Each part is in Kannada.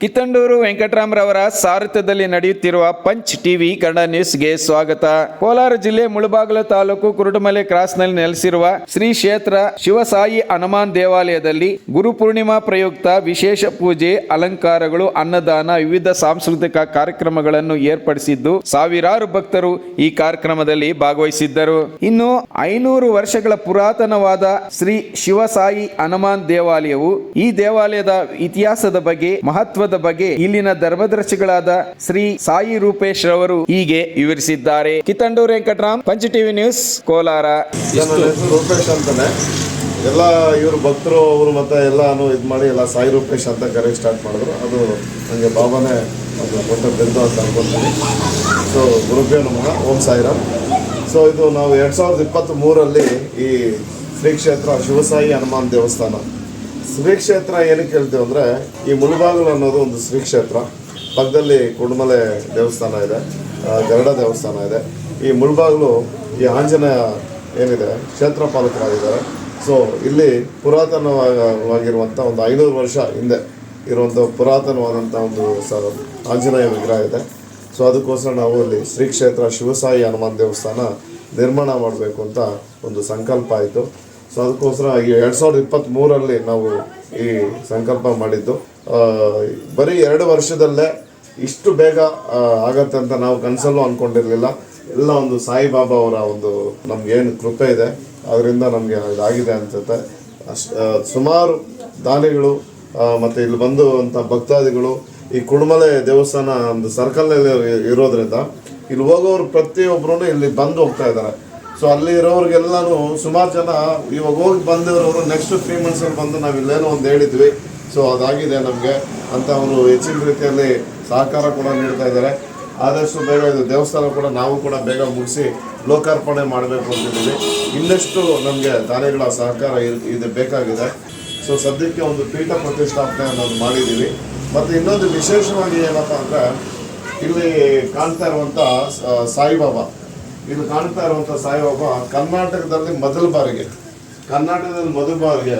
ಕಿತ್ತಂಡೂರು ವೆಂಕಟರಾಮರವರ ಸಾರಥ್ಯದಲ್ಲಿ ನಡೆಯುತ್ತಿರುವ ಪಂಚ್ ಟಿವಿ ಕನ್ನಡ ನ್ಯೂಸ್ಗೆ ಸ್ವಾಗತ. ಕೋಲಾರ ಜಿಲ್ಲೆ ಮುಳಬಾಗಲು ತಾಲೂಕು ಕುರುಟಮಲೆ ಕ್ರಾಸ್ನಲ್ಲಿ ನೆಲೆಸಿರುವ ಶ್ರೀ ಕ್ಷೇತ್ರ ಶಿವಸಾಯಿ ಹನುಮಾನ್ ದೇವಾಲಯದಲ್ಲಿ ಗುರುಪೂರ್ಣಿಮಾ ಪ್ರಯುಕ್ತ ವಿಶೇಷ ಪೂಜೆ, ಅಲಂಕಾರಗಳು, ಅನ್ನದಾನ, ವಿವಿಧ ಸಾಂಸ್ಕೃತಿಕ ಕಾರ್ಯಕ್ರಮಗಳನ್ನು ಏರ್ಪಡಿಸಿದ್ದು ಸಾವಿರಾರು ಭಕ್ತರು ಈ ಕಾರ್ಯಕ್ರಮದಲ್ಲಿ ಭಾಗವಹಿಸಿದ್ದರು. ಇನ್ನು ಐನೂರು ವರ್ಷಗಳ ಪುರಾತನವಾದ ಶ್ರೀ ಶಿವಸಾಯಿ ಹನುಮಾನ್ ದೇವಾಲಯವು ಈ ದೇವಾಲಯದ ಇತಿಹಾಸದ ಬಗ್ಗೆ ಮಹತ್ವದ ಬಗ್ಗೆ ಇಲ್ಲಿನ ಧರ್ಮದರ್ಶಿಗಳಾದ ಶ್ರೀ ಸಾಯಿ ರೂಪೇಶ್ ರವರು ಹೀಗೆ ವಿವರಿಸಿದ್ದಾರೆ. ಕಿತ್ತಂಡೂರು ವೆಂಕಟರಾಮ್ ಪಂಚ ಟಿವಿ ನ್ಯೂಸ್ ಕೋಲಾರ. ರೂಪೇಶ್ ಅಂತಾನೆ. ಎಲ್ಲ ಇವರು ಭಕ್ತರು ಅವರು ಮತ್ತೆ ಎಲ್ಲಾನು ಇದು ಮಾಡಿ ಎಲ್ಲ ಸಾಯಿ ರೂಪೇಶ್ ಅಂತ ಕರೆ ಸ್ಟಾರ್ಟ್ ಮಾಡಿದ್ರು. ಅದು ನನಗೆ ಬಾಬಾನೇ ಅದು ಕೊಟ್ಟ ಬಿಂದು ಅಂತ ಅನ್ಕೊಂತೀನಿ. ಸೊ ಗುರುಭ್ಯೋ ನಮಃ ಓಂ ಸಾಯಿರಾಮ್. ಸೊ ಇದು ನಾವು ಎರಡು ಸಾವಿರದ ಇಪ್ಪತ್ತ್ ಮೂರಲ್ಲಿ ಈ ಶ್ರೀ ಕ್ಷೇತ್ರ ಶಿವಸಾಯಿ ಹನುಮಾನ್ ದೇವಸ್ಥಾನ ಶ್ರೀ ಕ್ಷೇತ್ರ ಏನಕ್ಕೆ ಹೇಳ್ತೀವಿ ಅಂದರೆ ಈ ಮುಳುಬಾಗಿಲು ಅನ್ನೋದು ಒಂದು ಶ್ರೀ ಕ್ಷೇತ್ರ. ಪಕ್ಕದಲ್ಲಿ ಕುಡ್ಮಲೆ ದೇವಸ್ಥಾನ ಇದೆ ಗರಡ ದೇವಸ್ಥಾನ ಇದೆ. ಈ ಮುಳುಬಾಗಿಲು ಈ ಆಂಜನೇಯ ಏನಿದೆ, ಕ್ಷೇತ್ರ ಪಾಲಕರಾಗಿದ್ದಾರೆ. ಸೊ ಇಲ್ಲಿ ಪುರಾತನವಾಗಿರುವಂಥ ಒಂದು ಐನೂರು ವರ್ಷ ಹಿಂದೆ ಇರುವಂಥ ಪುರಾತನವಾದಂಥ ಒಂದು ಸ, ಆಂಜನೇಯ ವಿಗ್ರಹ ಇದೆ. ಸೊ ಅದಕ್ಕೋಸ್ಕರ ನಾವು ಇಲ್ಲಿ ಶ್ರೀ ಕ್ಷೇತ್ರ ಶಿವಸಾಯಿ ಹನುಮಾನ್ ದೇವಸ್ಥಾನ ನಿರ್ಮಾಣ ಮಾಡಬೇಕು ಅಂತ ಒಂದು ಸಂಕಲ್ಪ ಆಯಿತು. ಸೊ ಅದಕ್ಕೋಸ್ಕರ ಈ ಎರಡು ಸಾವಿರದ ಇಪ್ಪತ್ತ್ಮೂರರಲ್ಲಿ ನಾವು ಈ ಸಂಕಲ್ಪ ಮಾಡಿದ್ದು. ಬರೀ ಎರಡು ವರ್ಷದಲ್ಲೇ ಇಷ್ಟು ಬೇಗ ಆಗತ್ತೆ ಅಂತ ನಾವು ಕನಸಲ್ಲೂ ಅಂದ್ಕೊಂಡಿರಲಿಲ್ಲ ಎಲ್ಲ ಒಂದು ಸಾಯಿಬಾಬಾ ಅವರ ಒಂದು ನಮ್ಗೇನು ಕೃಪೆ ಇದೆ. ಅದರಿಂದ ನಮಗೆ ಇದಾಗಿದೆ ಅನ್ಸುತ್ತೆ. ಅಷ್ಟು ಸುಮಾರು ದಾನಿಗಳು ಮತ್ತು ಮತ್ತೆ ಇಲ್ಲಿ ಬಂದು ಅಂತ ಭಕ್ತಾದಿಗಳು ಈ ಕುಡುಮಲೆ ದೇವಸ್ಥಾನ ಒಂದು ಸರ್ಕಲ್ನಲ್ಲಿ ಇರೋದ್ರಿಂದ ಇಲ್ಲಿ ಹೋಗೋರು ಪ್ರತಿಯೊಬ್ಬರೂ ಇಲ್ಲಿ ಬಂದು ಹೋಗ್ತಾ ಇದ್ದಾರೆ. ಸೊ ಅಲ್ಲಿ ಇರೋರಿಗೆಲ್ಲಾನು ಸುಮಾರು ಜನ ಇವಾಗ ಹೋಗಿ ಬಂದಿರೋರು ನೆಕ್ಸ್ಟ್ ತ್ರೀ ಮಂತ್ಸಲ್ಲಿ ಬಂದು ನಾವು ಇಲ್ಲೇನೋ ಒಂದು ಹೇಳಿದ್ವಿ. ಸೊ ಅದಾಗಿದೆ ನಮಗೆ. ಅಂತ ಅವರು ಹೆಚ್ಚಿನ ರೀತಿಯಲ್ಲಿ ಸಹಕಾರ ಕೂಡ ನೀಡ್ತಾ ಇದ್ದಾರೆ. ಆದಷ್ಟು ಬೇಗ ಇದು ದೇವಸ್ಥಾನ ಕೂಡ ನಾವು ಕೂಡ ಬೇಗ ಮುಗಿಸಿ ಲೋಕಾರ್ಪಣೆ ಮಾಡಬೇಕು ಅಂತಿದ್ದೀವಿ ಇನ್ನಷ್ಟು ನಮಗೆ ದಾನಿಗಳ ಸಹಕಾರ ಇದು ಬೇಕಾಗಿದೆ. ಸೊ ಸದ್ಯಕ್ಕೆ ಒಂದು ಪೀಠ ಪ್ರತಿಷ್ಠಾಪನೆ ನಾವು ಮಾಡಿದ್ದೀವಿ. ಮತ್ತು ಇನ್ನೊಂದು ವಿಶೇಷವಾಗಿ ಏನಪ್ಪ ಅಂದರೆ ಇಲ್ಲಿ ಕಾಣ್ತಾ ಇರುವಂಥ ಸಾಯಿಬಾಬಾ. ಇದು ಕಾಣ್ತಾ ಇರುವಂಥ ಸಾಯಿಬಾಬಾ ಕರ್ನಾಟಕದಲ್ಲಿ ಮೊದಲ ಬಾರಿಗೆ. ಕರ್ನಾಟಕದಲ್ಲಿ ಮೊದಲ ಬಾರಿಗೆ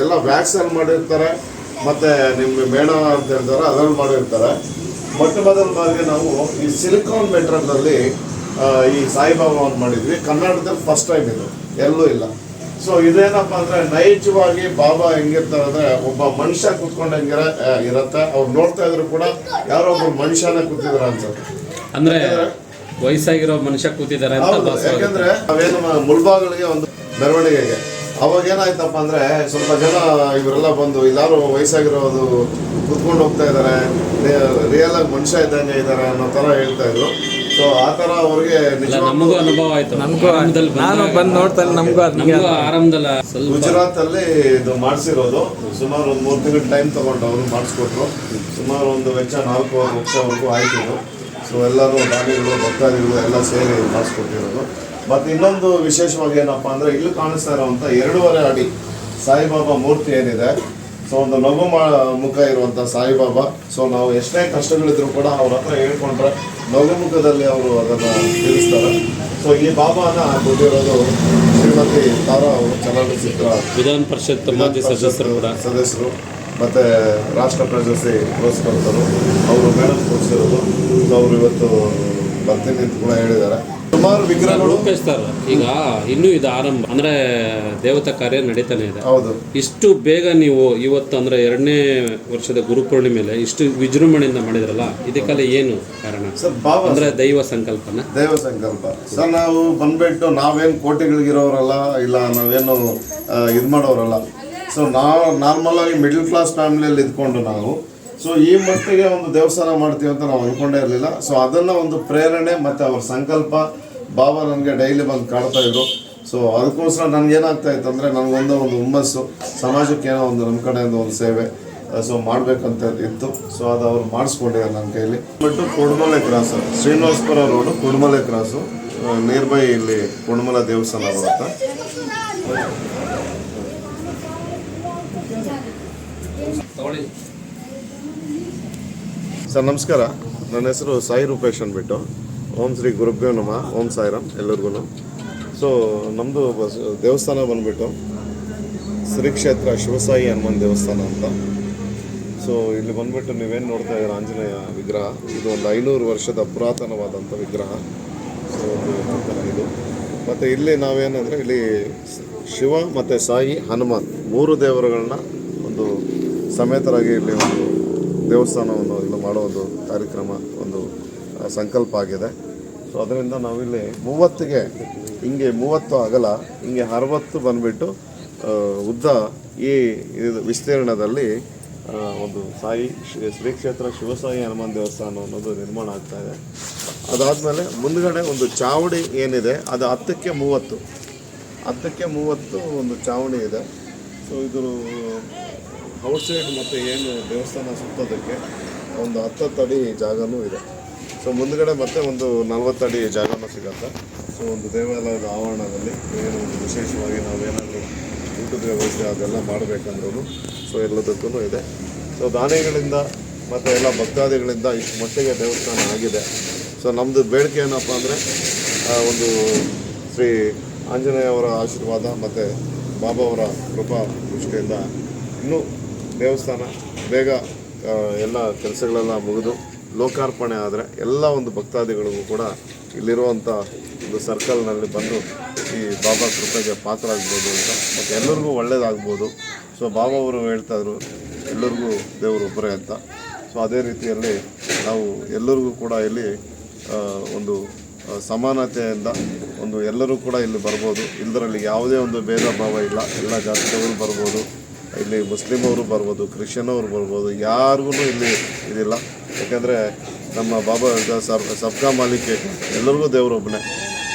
ಎಲ್ಲ ವ್ಯಾಕ್ಸಿನ್ ಮಾಡಿರ್ತಾರೆ ಮತ್ತು ನಿಮ್ಮ ಮೇಣ ಅಂತ ಹೇಳ್ತಾರೆ ಅದರಲ್ಲಿ ಮಾಡಿರ್ತಾರೆ. ಮೊಟ್ಟ ಮೊದಲ ಬಾರಿಗೆ ನಾವು ಈ ಸಿಲಿಕಾನ್ ಮೆಟ್ರಲ್ನಲ್ಲಿ ಈ ಸಾಯಿಬಾಬಾವನ್ನು ಮಾಡಿದ್ವಿ. ಕರ್ನಾಟಕದಲ್ಲಿ ಫಸ್ಟ್ ಟೈಮ್ ಇದು. ಎಲ್ಲೂ ಇಲ್ಲ. ಸೊ ಇದೇನಪ್ಪ ಅಂದ್ರೆ ನೈಜವಾಗಿ ಬಾಬಾ ಹೆಂಗಿರ್ತಾರೆ ಅಂದರೆ ಒಬ್ಬ ಮನುಷ್ಯ ಕುತ್ಕೊಂಡು ಹೆಂಗಿರ ಇರತ್ತೆ. ಅವ್ರು ನೋಡ್ತಾ ಇದ್ರು ಕೂಡ ಯಾರೋ ಒಬ್ಬ ಮನುಷ್ಯನೇ ಕೂತಿದ್ರ ಅನ್ಸುತ್ತೆ ಅಂದ್ರೆ ವಯಸ್ಸಾಗಿರೋ ಮನುಷ್ಯ ಕೂತಿದ್ದಾರೆ ಅಂತ ಹೌದು ಭಾಸವಾಗುತ್ತೆ. ಯಾಕಂದ್ರೆ ನಾವೇನು ಮುಳ್ಬಾಗಳಿಗೆ ಮುಳ್ಬಾಗಿಲಿಗೆ ಒಂದು ಮೆರವಣಿಗೆಗೆ. ಅವಾಗ ಏನಾಯ್ತಪ್ಪ ಅಂದ್ರೆ ಸ್ವಲ್ಪ ಜನ ಇವರೆಲ್ಲ ಬಂದು ಎಲ್ಲಾರು ವಯಸ್ಸಾಗಿರೋದು ಕುತ್ಕೊಂಡು ಹೋಗ್ತಾ ಇದ್ದಾರೆ ರಿಯಲ್ ಆಗಿ ಮನುಷ್ಯ ಇದ್ದಂಗೆ ಇದ್ದಾರೆ ಅನ್ನೋ ತರ ಹೇಳ್ತಾ ಇದ್ರು. ಸೊ ಆ ತರ ಅವ್ರಿಗೆ ನಿಜವಾಗ್ಲೂ ನಮಗೂ ಅನುಭವ ಆಯ್ತು. ಆರಂಭದಲ್ಲಿ ನಾನು ಬಂದು ನೋಡ್ತಾನೆ ನಮಗೂ ಅದು ನಮಗೂ ಆರಂಭದಲ್ಲ ಸ್ವಲ್ಪ ಗುಜರಾತ್ ಅಲ್ಲಿ ಇದು ಮಾಡಿಸಿರೋದು. ಸುಮಾರು ಒಂದು ಮೂರು ತಿಂಗಳು ಟೈಮ್ ತಗೊಂಡು ಅವರು ಮಾಡಿಸ್ಕೊಟ್ರು. ಸುಮಾರು ಒಂದು ವೆಚ್ಚ ನಾಲ್ಕು ಲಕ್ಷವರೆಗೂ ಆಯ್ತು ಇದು. ಸೊ ಎಲ್ಲರೂ ದಾನಿಗಳು ಭಕ್ತಾದಿಗಳು ಎಲ್ಲ ಸೇರಿ ಮಾಡಿಸ್ಕೊಟ್ಟಿರೋದು ಮತ್ತು ಇನ್ನೊಂದು ವಿಶೇಷವಾಗಿ ಏನಪ್ಪ ಅಂದರೆ ಇಲ್ಲಿ ಕಾಣಿಸ್ತಾ ಇರೋವಂಥ ಎರಡೂವರೆ ಅಡಿ ಸಾಯಿಬಾಬಾ ಮೂರ್ತಿ ಏನಿದೆ. ಸೊ ಒಂದು ನಗು ಮಾ ಮುಖ ಇರುವಂಥ ಸಾಯಿಬಾಬಾ. ಸೊ ನಾವು ಎಷ್ಟೇ ಕಷ್ಟಗಳಿದ್ರು ಕೂಡ ಅವ್ರ ಹತ್ರ ಹೇಳ್ಕೊಂಡ್ರೆ ನಗು ಮುಖದಲ್ಲಿ ಅವರು ಅದನ್ನು ತಿಳಿಸ್ತಾರೆ. ಸೊ ಈ ಬಾಬಾನ ಕೊಟ್ಟಿರೋದು ಶ್ರೀಮತಿ ತಾರಾ ಅವರು ಚಲನಚಿತ್ರ ವಿಧಾನ ಪರಿಷತ್ ಸದಸ್ಯರು ಕೂಡ. ಸದಸ್ಯರು. ಮತ್ತೆ ರಾಷ್ಟ್ರ ಪ್ರಶಸ್ತಿ ಪುರಸ್ಕೃತರು. ಅವರು ಮೇಡಮ್ ಕೊಡಿಸಿರೋದು. ಅವರು ಇವತ್ತು ಬರ್ತೀನಿ ಅಂತ ಕೂಡ ಹೇಳಿದ್ದಾರೆ. ಸುಮಾರು ವಿಗ್ರಹಗಳು ಸರ್ ಈಗ ಇನ್ನೂ ಇದು ಆರಂಭ. ಅಂದ್ರೆ ದೇವತಾ ಕಾರ್ಯ ನಡೀತಾನೆ ಇದೆ. ಹೌದು. ಇಷ್ಟು ಬೇಗ ನೀವು ಇವತ್ತು ಅಂದ್ರೆ ಎರಡನೇ ವರ್ಷದ ಗುರುಪೂರ್ಣಿಮೆಲೆ ಇಷ್ಟು ವಿಜೃಂಭಣೆಯಿಂದ ಮಾಡಿದ್ರಲ್ಲ ಇದಕ್ಕೆಲ್ಲ ಏನು ಕಾರಣ? ಸರ್ ಅಂದ್ರೆ ದೈವ ಸಂಕಲ್ಪನ? ದೈವ ಸಂಕಲ್ಪ. ಸರ್ ನಾವು ಬಂದ್ಬಿಟ್ಟು ನಾವೇನು ಕೋಟೆಗಳಿಗಿರೋರಲ್ಲ ಇಲ್ಲ ನಾವೇನು ಇದು ಮಾಡೋರಲ್ಲ ಸೊ ನಾವು ನಾರ್ಮಲ್ ಆಗಿ ಮಿಡ್ಲ್ ಕ್ಲಾಸ್ ಫ್ಯಾಮಿಲಿಯಲ್ಲಿ ಇದ್ಕೊಂಡು ನಾವು. ಸೊ ಈ ಮಟ್ಟಿಗೆ ಒಂದು ದೇವಸ್ಥಾನ ಮಾಡ್ತೀವಿ ಅಂತ ನಾವು ಅಂದ್ಕೊಂಡೇ ಇರಲಿಲ್ಲ. ಸೊ ಅದನ್ನ ಒಂದು ಪ್ರೇರಣೆ ಮತ್ತು ಅವ್ರ ಸಂಕಲ್ಪ ಬಾಬಾ ನನಗೆ ಡೈಲಿ ಬಂದು ಕಾಡ್ತಾ ಇದ್ರು. ಸೊ ಅದಕ್ಕೋಸ್ಕರ ನನಗೇನಾಗ್ತಾ ಇತ್ತು ಅಂದರೆ ನನಗೊಂದು ಒಂದು ಹುಮ್ಮಸ್ಸು, ಸಮಾಜಕ್ಕೆ ಏನೋ ಒಂದು ನಮ್ಮ ಕಡೆಯಿಂದ ಒಂದು ಸೇವೆ ಸೊ ಮಾಡಬೇಕಂತ ಇತ್ತು. ಸೊ ಅದು ಅವ್ರು ಮಾಡಿಸ್ಕೊಂಡಿದ್ದಾರೆ ನನ್ನ ಕೈಲಿ. ಬಿಟ್ಟು Kudumale cross Srinivasapura road Kudumale cross near by ಇಲ್ಲಿ ಕುಡ್ಮಲ ದೇವಸ್ಥಾನ ಬರುತ್ತೆ. ಸರ್, ನಮಸ್ಕಾರ. ನನ್ನ ಹೆಸರು ಸಾಯಿ ರೂಪೇಶ್ ಅಂದ್ಬಿಟ್ಟು. ಓಂ ಶ್ರೀ ಗುರುಭ್ಯೋ ನಮ. ಓಂ ಸಾಯಿರಾಮ್ ಎಲ್ಲರಿಗೂ. ಸೊ ನಮ್ಮದು ದೇವಸ್ಥಾನ ಬಂದ್ಬಿಟ್ಟು ಶ್ರೀ ಕ್ಷೇತ್ರ ಶಿವಸಾಯಿ ಹನುಮಾನ್ ದೇವಸ್ಥಾನ ಅಂತ. ಸೊ ಇಲ್ಲಿ ಬಂದ್ಬಿಟ್ಟು ನೀವೇನು ನೋಡ್ತಾ ಇದ್ದೀರಾ, ಆಂಜನೇಯ ವಿಗ್ರಹ? ಇದು ಒಂದು ಐನೂರು ವರ್ಷದ ಪುರಾತನವಾದಂಥ ವಿಗ್ರಹ. ಸೊ ಇದು. ಮತ್ತು ಇಲ್ಲಿ ನಾವೇನಂದರೆ, ಇಲ್ಲಿ ಶಿವ ಮತ್ತು ಸಾಯಿ ಹನುಮಾನ್. ಮೂರು ದೇವರುಗಳನ್ನ ಒಂದು ಸಮೇತರಾಗಿ ಇಲ್ಲಿ ಒಂದು ದೇವಸ್ಥಾನವನ್ನು ಇಲ್ಲಿ ಮಾಡೋ ಒಂದು ಕಾರ್ಯಕ್ರಮ, ಒಂದು ಸಂಕಲ್ಪ ಆಗಿದೆ. ಸೊ ಅದರಿಂದ ನಾವಿಲ್ಲಿ ಮೂವತ್ತಿಗೆ, ಹಿಂಗೆ ಮೂವತ್ತು ಅಗಲ ಹಿಂಗೆ ಅರವತ್ತು ಬಂದುಬಿಟ್ಟು ಉದ್ದ ಈ ಇದು ವಿಸ್ತೀರ್ಣದಲ್ಲಿ ಒಂದು ಸಾಯಿ, ಶ್ರೀ ಶ್ರೀ ಕ್ಷೇತ್ರ ಶಿವಸಾಯಿ ಹನುಮಾನ್ ದೇವಸ್ಥಾನ ಅನ್ನೋದು ನಿರ್ಮಾಣ ಆಗ್ತಾ ಇದೆ. ಅದಾದಮೇಲೆ ಮುಂದ್ಗಡೆ ಒಂದು ಚಾವಣಿ ಏನಿದೆ, ಅದು ಹತ್ತಕ್ಕೆ ಮೂವತ್ತು. ಹತ್ತಕ್ಕೆ ಮೂವತ್ತು ಒಂದು ಚಾವಣಿ ಇದೆ. ಸೊ ಇದು ಔಟ್ಸೈಡ್ ಮತ್ತು ಏನು ದೇವಸ್ಥಾನ ಸುತ್ತೋದಕ್ಕೆ ಒಂದು ಹತ್ತತ್ತು ಅಡಿ ಜಾಗನೂ ಇದೆ. ಸೊ ಮುಂದ್ಗಡೆ ಮತ್ತೆ ಒಂದು ನಲ್ವತ್ತು ಅಡಿ ಜಾಗನೂ ಸಿಗತ್ತೆ. ಸೊ ಒಂದು ದೇವಾಲಯದ ಆವರಣದಲ್ಲಿ ಏನು ಒಂದು ವಿಶೇಷವಾಗಿ ನಾವೇನಾದರೂ ಊಟದ ವ್ಯವಸ್ಥೆ ಅದೆಲ್ಲ ಮಾಡಬೇಕಂದ್ರೂ ಸೊ ಎಲ್ಲದಕ್ಕೂ ಇದೆ. ಸೊ ದಾನಿಗಳಿಂದ ಮತ್ತು ಎಲ್ಲ ಭಕ್ತಾದಿಗಳಿಂದ ಇಷ್ಟು ಮಟ್ಟಿಗೆ ದೇವಸ್ಥಾನ ಆಗಿದೆ. ಸೊ ನಮ್ಮದು ಬೇಡಿಕೆ ಏನಪ್ಪ ಅಂದರೆ ಒಂದು ಶ್ರೀ ಆಂಜನೇಯ ಅವರ ಆಶೀರ್ವಾದ ಮತ್ತು ಬಾಬಾ ಅವರ ಕೃಪಾ ದೃಷ್ಟಿಯಿಂದ ಇನ್ನೂ ದೇವಸ್ಥಾನ, ಬೇಗ ಎಲ್ಲ ಕೆಲಸಗಳೆಲ್ಲ ಮುಗಿದು ಲೋಕಾರ್ಪಣೆ ಆದರೆ ಎಲ್ಲ ಒಂದು ಭಕ್ತಾದಿಗಳಿಗೂ ಕೂಡ ಇಲ್ಲಿರುವಂಥ ಒಂದು ಸರ್ಕಲ್ನಲ್ಲಿ ಬಂದು ಈ ಬಾಬಾ ಕೃಪೆಗೆ ಪಾತ್ರ ಆಗ್ಬೋದು ಅಂತ. ಮತ್ತು ಎಲ್ಲರಿಗೂ ಒಳ್ಳೇದಾಗ್ಬೋದು. ಸೊ, ಬಾಬಾ ಅವರು ಹೇಳ್ತಾ ಇದ್ರು, ಎಲ್ಲರಿಗೂ ದೇವರು ಒಬ್ಬರೇ ಅಂತ. ಸೊ, ಅದೇ ರೀತಿಯಲ್ಲಿ ನಾವು ಎಲ್ಲರಿಗೂ ಕೂಡ ಇಲ್ಲಿ ಒಂದು ಸಮಾನತೆಯಿಂದ ಒಂದು ಎಲ್ಲರೂ ಕೂಡ ಇಲ್ಲಿ ಬರ್ಬೋದು. ಇಲ್ಲದರಲ್ಲಿ ಯಾವುದೇ ಒಂದು ಭೇದ ಭಾವ ಇಲ್ಲ. ಎಲ್ಲ ಜಾತಿಯವರು ಬರ್ಬೋದು. ಇಲ್ಲಿ ಮುಸ್ಲಿಂ ಅವರು ಬರ್ಬೋದು ಕ್ರಿಶ್ಚಿಯನ್ ಅವರು ಬರ್ಬೋದು. ಯಾರಿಗೂ ಇಲ್ಲಿ ಇದಿಲ್ಲ. ಯಾಕೆಂದರೆ ನಮ್ಮ ಬಾಬಾ ಸರ್ ಸಬ್ಕಾ ಮಾಲಿಕೆ ಎಲ್ಲರಿಗೂ ದೇವರು ಒಬ್ಬನೇ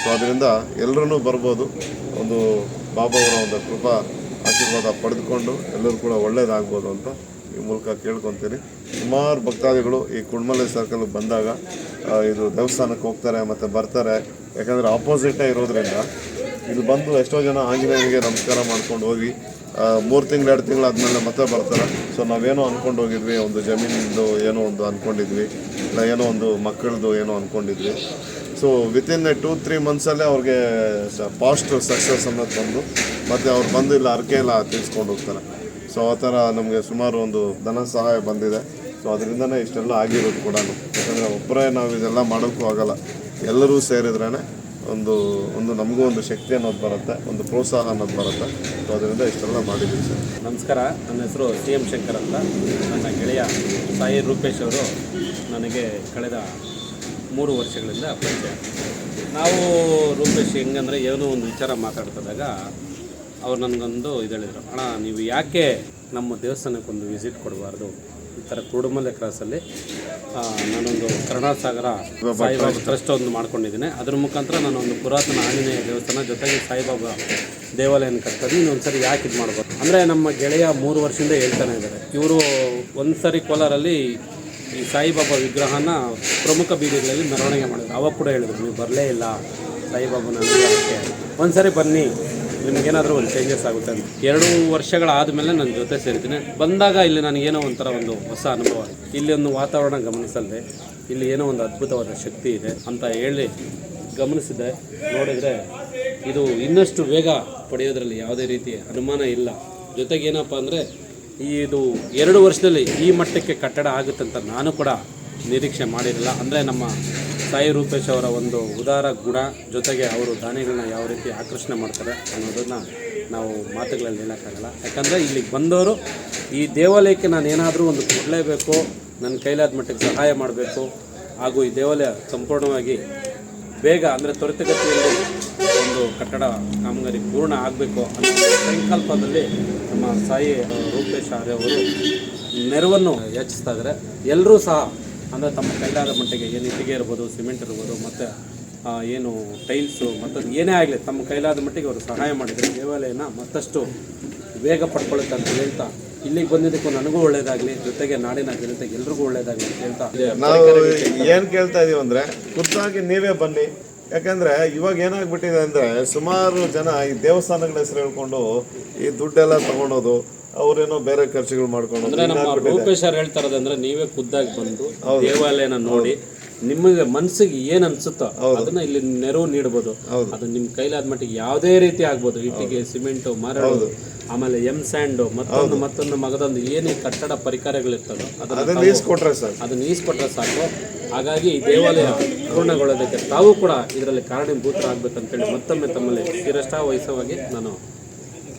ಸೊ ಅದರಿಂದ ಎಲ್ಲರೂ ಬರ್ಬೋದು. ಒಂದು ಬಾಬಾ ಅವರ ಒಂದು ಕೃಪಾ, ಆಶೀರ್ವಾದ ಪಡೆದುಕೊಂಡು ಎಲ್ಲರೂ ಕೂಡ ಒಳ್ಳೆಯದಾಗ್ಬೋದು ಅಂತ ಈ ಮೂಲಕ ಕೇಳ್ಕೊತೀನಿ. ಸುಮಾರು ಭಕ್ತಾದಿಗಳು ಈ ಕುಡ್ಮಲೆ ಸರ್ಕಲ್ ಬಂದಾಗ ಇದು ದೇವಸ್ಥಾನಕ್ಕೆ ಹೋಗ್ತಾರೆ ಮತ್ತು ಬರ್ತಾರೆ. ಯಾಕಂದರೆ ಆಪೋಸಿಟೇ ಇರೋದ್ರಿಂದ ಇಲ್ಲಿ ಬಂದು ಎಷ್ಟೋ ಜನ ಆಂಜನೇಯನಿಗೆ ನಮಸ್ಕಾರ ಮಾಡ್ಕೊಂಡು ಹೋಗಿ ಮೂರು ತಿಂಗಳು, ಎರಡು ತಿಂಗಳು ಆದಮೇಲೆ ಮತ್ತೆ ಬರ್ತಾರೆ. ಸೊ ನಾವೇನೋ ಅಂದ್ಕೊಂಡು ಹೋಗಿದ್ವಿ, ಒಂದು ಜಮೀನಿಂದು ಏನೋ ಒಂದು ಅಂದ್ಕೊಂಡಿದ್ವಿ ಇಲ್ಲ ಏನೋ ಒಂದು ಮಕ್ಕಳದು ಏನೋ ಅಂದ್ಕೊಂಡಿದ್ವಿ ಸೊ ವಿತಿನ್ ಟೂ ತ್ರೀ ಮಂತ್ಸಲ್ಲೇ ಅವ್ರಿಗೆ ಪಾಸ್ಟ್ ಸಕ್ಸಸ್ ಅನ್ನೋದು ಬಂದು, ಮತ್ತು ಅವ್ರು ಬಂದು ಇಲ್ಲ ಅರ್ಕೆ ಎಲ್ಲ ತಿಳಿಸ್ಕೊಂಡು ಹೋಗ್ತಾರೆ. ಸೊ ಆ ಥರ ನಮಗೆ ಸುಮಾರು ಒಂದು ಧನ ಸಹಾಯ ಬಂದಿದೆ. ಸೊ ಅದರಿಂದನೇ ಇಷ್ಟೆಲ್ಲ ಆಗಿರೋದು ಕೂಡ. ಯಾಕಂದರೆ ಒಬ್ಬರೇ ನಾವು ಇದೆಲ್ಲ ಮಾಡೋಕ್ಕೂ ಆಗಲ್ಲ. ಎಲ್ಲರೂ ಸೇರಿದ್ರೇ ಒಂದು ಒಂದು ನಮಗೂ ಒಂದು ಶಕ್ತಿ ಅನ್ನೋದು ಬರುತ್ತೆ, ಒಂದು ಪ್ರೋತ್ಸಾಹ ಅನ್ನೋದು ಬರುತ್ತೆ. ಸೊ ಅದರಿಂದ ಇಷ್ಟೆಲ್ಲ ಮಾಡಿದ್ದೀವಿ ಸರ್. ನಮಸ್ಕಾರ. ನನ್ನ ಹೆಸರು ಸಿ ಎಂ ಶಂಕರ್ ಅಂತ. ನನ್ನ ಗೆಳೆಯ ಸಾಯಿ ರೂಪೇಶ್ ಅವರು ನನಗೆ ಕಳೆದ ಮೂರು ವರ್ಷಗಳಿಂದ ಪರಿಚಯ. ನಾವು ರೂಪೇಶ್ ಹೆಂಗಂದರೆ ಏನೋ ಒಂದು ವಿಚಾರ ಮಾತಾಡ್ತಿದ್ದಾಗ ಅವ್ರು ನನಗೊಂದು ಇದು ಹೇಳಿದರು. ಅಣ್ಣ, ನೀವು ಯಾಕೆ ನಮ್ಮ ದೇವಸ್ಥಾನಕ್ಕೊಂದು ವಿಸಿಟ್ ಕೊಡಬಾರ್ದು? ಈ ಥರ ಕುರುಡುಮಲೆ ಕ್ರಾಸಲ್ಲಿ ನಾನೊಂದು ಕರುಣಾಸಾಗರ ಸಾಯಿಬಾಬಾ ಟ್ರಸ್ಟ್ ಒಂದು ಮಾಡ್ಕೊಂಡಿದ್ದೀನಿ. ಅದ್ರ ಮುಖಾಂತರ ನಾನು ಒಂದು ಪುರಾತನ ಆಂಜನೇಯ ದೇವಸ್ಥಾನ ಜೊತೆಗೆ ಸಾಯಿಬಾಬಾ ದೇವಾಲಯನ ಕಟ್ತಾರೆ ಇನ್ನೊಂದು ಸರಿ ಯಾಕೆ ಇದು ಮಾಡ್ಬೋದು? ಅಂದರೆ ನಮ್ಮ ಗೆಳೆಯ ಮೂರು ವರ್ಷದಿಂದ ಹೇಳ್ತಾನೆ ಇದ್ದಾರೆ. ಇವರು ಒಂದ್ಸರಿ ಕೋಲಾರಲ್ಲಿ ಈ ಸಾಯಿಬಾಬಾ ವಿಗ್ರಹನ ಪ್ರಮುಖ ಬೀದಿಗಳಲ್ಲಿ ಮೆರವಣಿಗೆ ಮಾಡಿದ್ರು. ಅವಾಗ ಕೂಡ ಹೇಳಿದ್ರು ನೀವು ಬರಲೇ ಇಲ್ಲ ಸಾಯಿಬಾಬಾನ ಒಂದು ಸರಿ ಬನ್ನಿ ನಿಮಗೇನಾದರೂ ಒಂದು ಚೇಂಜಸ್ ಆಗುತ್ತೆ ಅಂತ. ಎರಡು ವರ್ಷಗಳಾದ ಮೇಲೆ ನನ್ನ ಜೊತೆ ಸೇರ್ತೀನಿ. ಬಂದಾಗ ಇಲ್ಲಿ ನನಗೇನೋ ಒಂಥರ ಒಂದು ಹೊಸ ಅನುಭವ. ಇಲ್ಲಿ ಒಂದು ವಾತಾವರಣ ಗಮನಿಸಲ್ಲದೆ ಇಲ್ಲಿ ಏನೋ ಒಂದು ಅದ್ಭುತವಾದ ಶಕ್ತಿ ಇದೆ ಅಂತ ಹೇಳಿ ಗಮನಿಸಿದೆ. ನೋಡಿದರೆ ಇದು ಇನ್ನಷ್ಟು ವೇಗ ಪಡೆಯೋದ್ರಲ್ಲಿ ಯಾವುದೇ ರೀತಿ ಅನುಮಾನ ಇಲ್ಲ. ಜೊತೆಗೆ ಏನಪ್ಪ ಅಂದರೆ ಇದು ಎರಡು ವರ್ಷದಲ್ಲಿ ಈ ಮಟ್ಟಕ್ಕೆ ಕಟ್ಟಡ ಆಗುತ್ತಂತ ನಾನು ಕೂಡ ನಿರೀಕ್ಷೆ ಮಾಡಿರಲಿಲ್ಲ ಅಂದರೆ ನಮ್ಮ ಸಾಯಿ ರೂಪೇಶ್ ಅವರ ಒಂದು ಉದಾರ ಗುಣ ಜೊತೆಗೆ ಅವರು ದಾನಿಗಳನ್ನ ಯಾವ ರೀತಿ ಆಕರ್ಷಣೆ ಮಾಡ್ತಾರೆ ಅನ್ನೋದನ್ನು ನಾವು ಮಾತುಗಳಲ್ಲಿ ಹೇಳೋಕ್ಕಾಗಲ್ಲ. ಯಾಕಂದರೆ ಇಲ್ಲಿಗೆ ಬಂದವರು ಈ ದೇವಾಲಯಕ್ಕೆ ನಾನು ಏನಾದರೂ ಒಂದು ಕೊಡಲೇಬೇಕು, ನನ್ನ ಕೈಲಾದ ಮಟ್ಟಿಗೆ ಸಹಾಯ ಮಾಡಬೇಕು, ಹಾಗೂ ಈ ದೇವಾಲಯ ಸಂಪೂರ್ಣವಾಗಿ ಬೇಗ ಅಂದರೆ ತ್ವರಿತಗತಿಯಲ್ಲಿ ಒಂದು ಕಟ್ಟಡ ಕಾಮಗಾರಿ ಪೂರ್ಣ ಆಗಬೇಕು ಅನ್ನೋ ಸಂಕಲ್ಪದಲ್ಲಿ ನಮ್ಮ ಸಾಯಿ ರೂಪೇಶ್ ಆರ್ಯ ನೆರವನ್ನು ಯಾಚಿಸ್ತಾ ಇದ್ದಾರೆ. ಎಲ್ಲರೂ ಸಹ ಅಂದರೆ ತಮ್ಮ ಕೈಲಾದ ಮಟ್ಟಿಗೆ ಏನು ಇಟ್ಟಿಗೆ ಇರ್ಬೋದು ಸಿಮೆಂಟ್ ಇರ್ಬೋದು ಮತ್ತು ಏನು ಟೈಲ್ಸು ಮತ್ತು ಏನೇ ಆಗಲಿ ತಮ್ಮ ಕೈಲಾದ ಮಟ್ಟಿಗೆ ಅವರು ಸಹಾಯ ಮಾಡಿದರೆ ದೇವಾಲಯನ ಮತ್ತಷ್ಟು ವೇಗ ಪಡ್ಕೊಳ್ಳುತ್ತೆ ಅಂತ ಹೇಳ್ತಾ ಇಲ್ಲಿಗೆ ಬಂದಿದ್ದಕ್ಕೂ ನನಗೂ ಒಳ್ಳೇದಾಗಲಿ ಜೊತೆಗೆ ನಾಡಿನ ಜನತೆ ಎಲ್ರಿಗೂ ಒಳ್ಳೇದಾಗಲಿ ಅಂತ ಹೇಳ್ತಾ ನಾವು ಏನು ಕೇಳ್ತಾ ಇದೀವಿ ಅಂದರೆ ಖುದ್ದಾಗಿ ನೀವೇ ಬನ್ನಿ. ಯಾಕಂದ್ರೆ ಇವಾಗ ಏನಾಗ್ಬಿಟ್ಟಿದೆ ಅಂದರೆ ಸುಮಾರು ಜನ ಈ ದೇವಸ್ಥಾನಗಳ ಹೆಸರು ಹೇಳ್ಕೊಂಡು ಈ ದುಡ್ಡೆಲ್ಲ ತಗೊಳೋದು ಅವ್ರೇನೋ ಬೇರೆ ಖರ್ಚುಗಳು ಮಾಡ್ಕೊಂಡು ಅಂದ್ರೆ ನಮ್ಮ ರೂಪೇಶ್ ಸರ್ ಹೇಳ್ತಾ ಇರೋದಂದ್ರೆ ನೀವೇ ಖುದ್ದಾಗಿ ಬಂದು ದೇವಾಲಯನ ನೋಡಿ ನಿಮಗೆ ಮನಸ್ಸಿಗೆ ಏನ್ ಅನ್ಸುತ್ತೋ ಅದನ್ನ ಇಲ್ಲಿ ನೆರವು ನೀಡಬಹುದು ಅದು ನಿಮ್ ಕೈಲಾದ ಮಟ್ಟಿಗೆ ಯಾವುದೇ ರೀತಿ ಆಗ್ಬೋದು. ಇಟ್ಟಿಗೆ ಸಿಮೆಂಟ್ ಮರಳು ಆಮೇಲೆ ಎಂ ಸ್ಯಾಂಡು ಮತ್ತೊಂದು ಮತ್ತೊಂದು ಮಗದೊಂದು ಏನೇ ಕಟ್ಟಡ ಪರಿಕರಗಳಿರ್ತದೋ ಅದನ್ನ ಅದನ್ನ ಈಸ್ ಈಸ್ಕೊಟ್ರೆ ಸರ್ ಅದನ್ನ ಈಸ್ಕೊಟ್ರೆ ಸಾಕು. ಹಾಗಾಗಿ ಈ ದೇವಾಲಯ ಪೂರ್ಣಗೊಳ್ಳೋದಕ್ಕೆ ತಾವು ಕೂಡ ಇದರಲ್ಲಿ ಕಾರಣೀಭೂತರಾಗಬೇಕಂತೇಳಿ ಮತ್ತೊಮ್ಮೆ ತಮ್ಮಲ್ಲಿ ಶಿರಷ್ಟ ವಹಿಸುವಾಗಿ ನಾನು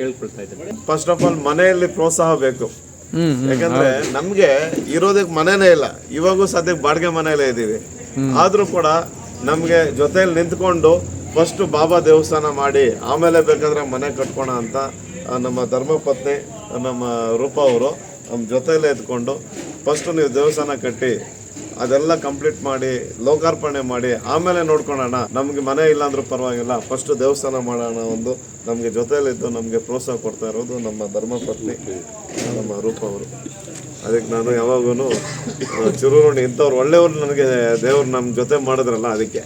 ಕೇಳ್ಕೊಳ್ತಾ ಇದ್ದೇನೆ. ಫಸ್ಟ್ ಆಫ್ ಆಲ್ ಮನೆಯಲ್ಲಿ ಪ್ರೋತ್ಸಾಹ ಬೇಕು. ಯಾಕಂದ್ರೆ ನಮ್ಗೆ ಇರೋದಕ್ಕೆ ಮನೆನೇ ಇಲ್ಲ. ಇವಾಗೂ ಸದ್ಯಕ್ಕೆ ಬಾಡಿಗೆ ಮನೆಯಲ್ಲೇ ಇದ್ದೀವಿ. ಆದ್ರೂ ಕೂಡ ನಮ್ಗೆ ಜೊತೆಯಲ್ಲಿ ನಿಂತ್ಕೊಂಡು ಫಸ್ಟ್ ಬಾಬಾ ದೇವಸ್ಥಾನ ಮಾಡಿ, ಆಮೇಲೆ ಬೇಕಾದ್ರೆ ಮನೆ ಕಟ್ಕೋಣ ಅಂತ ನಮ್ಮ ಧರ್ಮಪತ್ನಿ ನಮ್ಮ ರೂಪ ಅವರು, ನಮ್ಮ ಜೊತೆಯಲ್ಲೇ ಎತ್ಕೊಂಡು ಫಸ್ಟ್ ನೀವು ದೇವಸ್ಥಾನ ಕಟ್ಟಿ ಅದೆಲ್ಲ ಕಂಪ್ಲೀಟ್ ಮಾಡಿ, ಲೋಕಾರ್ಪಣೆ ಮಾಡಿ, ಆಮೇಲೆ ನೋಡ್ಕೊಳ್ಳೋಣ ನಮಗೆ ಮನೆ ಇಲ್ಲ ಅಂದ್ರೂ ಪರವಾಗಿಲ್ಲ ಫಸ್ಟ್ ದೇವಸ್ಥಾನ ಮಾಡೋಣ ಒಂದು, ನಮಗೆ ಜೊತೆಯಲ್ಲಿದ್ದು ನಮಗೆ ಪ್ರೋತ್ಸಾಹ ಕೊಡ್ತಾ ಇರೋದು ನಮ್ಮ ಧರ್ಮಪತ್ನಿ ನಮ್ಮ ರೂಪ ಅವರು. ಅದಕ್ಕೆ ನಾನು ಯಾವಾಗೂ ಚಿರುರುಣಿ ಇಂಥವ್ರು ಒಳ್ಳೆಯವ್ರು ನನಗೆ ದೇವ್ರು ನಮ್ಮ ಜೊತೆ ಮಾಡಿದ್ರಲ್ಲ ಅದಕ್ಕೆ.